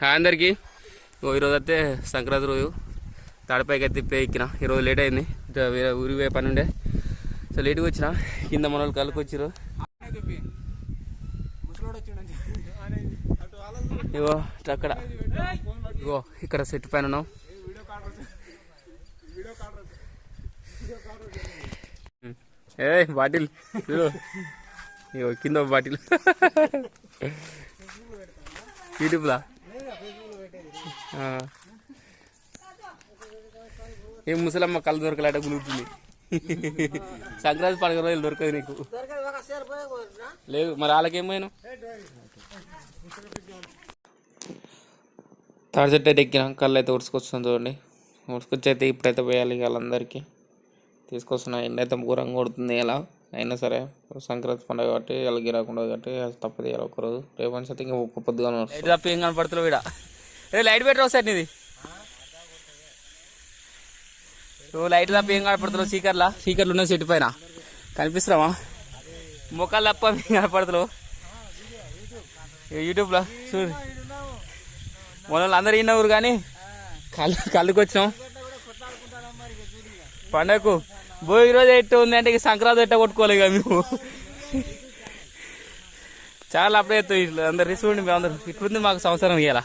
Hi అందరికీ. ఓ ఈరోజు అయితే సంక్రాంతి రోజు. తాడిపైకి అయితే ఇప్పుడే ఎక్కిన. ఈరోజు లేట్ అయింది. ఇటు వేరే ఊరికి పోయే పని ఉండే. సో లేట్గా వచ్చిన. కింద మన వాళ్ళు కళ్ళకి ఇగో అక్కడ. ఇగో ఇక్కడ సెట్ పైన ఉన్నాం. ఏ బాటిల్. ఇగో కింద బాటిల్. యూట్యూబ్లా ఏం ముసలమ్మ కళ్ళు దొరకలేట గులుగుతుంది సంక్రాంతి పండుగ రోజులు దొరకదు నీకు. లేదు మరి వాళ్ళకేమైనా తాడి చెట్టు అయితే ఎక్కినా కళ్ళు అయితే ఉడుచుకొస్తుంది చూడండి. ఉడుచుకొచ్చి అయితే ఇప్పుడైతే పోయాలి ఇక వాళ్ళందరికీ. తీసుకొస్తున్నా ఎండ అయితే ఘోరంగా కొడుతుంది ఎలా అయినా సరే సంక్రాంతి పండుగ కాబట్టి వాళ్ళకి రాకుండా కాబట్టి తప్పదు ఒకరోజు. రేపు నుంచి అయితే ఇంకా ఒక్క పొద్దుగా తప్ప ఏం కనపడుతున్నావు ఇక్కడ ఏ లైట్ పెట్టరా ఒకసారి నీది. నువ్వు లైట్ తప్ప ఏం కనపడుతున్నావు? స్పీకర్లా? స్పీకర్లు ఉన్న సెట్ పైన. కనిపిస్తున్నావా? మొక్కలు తప్ప ఏం కనపడుతున్నావు? యూట్యూబ్లో? చూడు. వాళ్ళు అందరు ఇన్నవరు కానీ కళ్ళు కళ్ళుకి వచ్చినాం. పండగకు. భోగి రోజు ఎట్టు ఉంది అంటే సంక్రాంతి ఎట్ట కొట్టుకోవాలి ఇక మేము. చాలా అప్పుడే అందరు చూడండి మేము అందరు. ఇట్లుంది మాకు సంవత్సరం ఇవ్వాల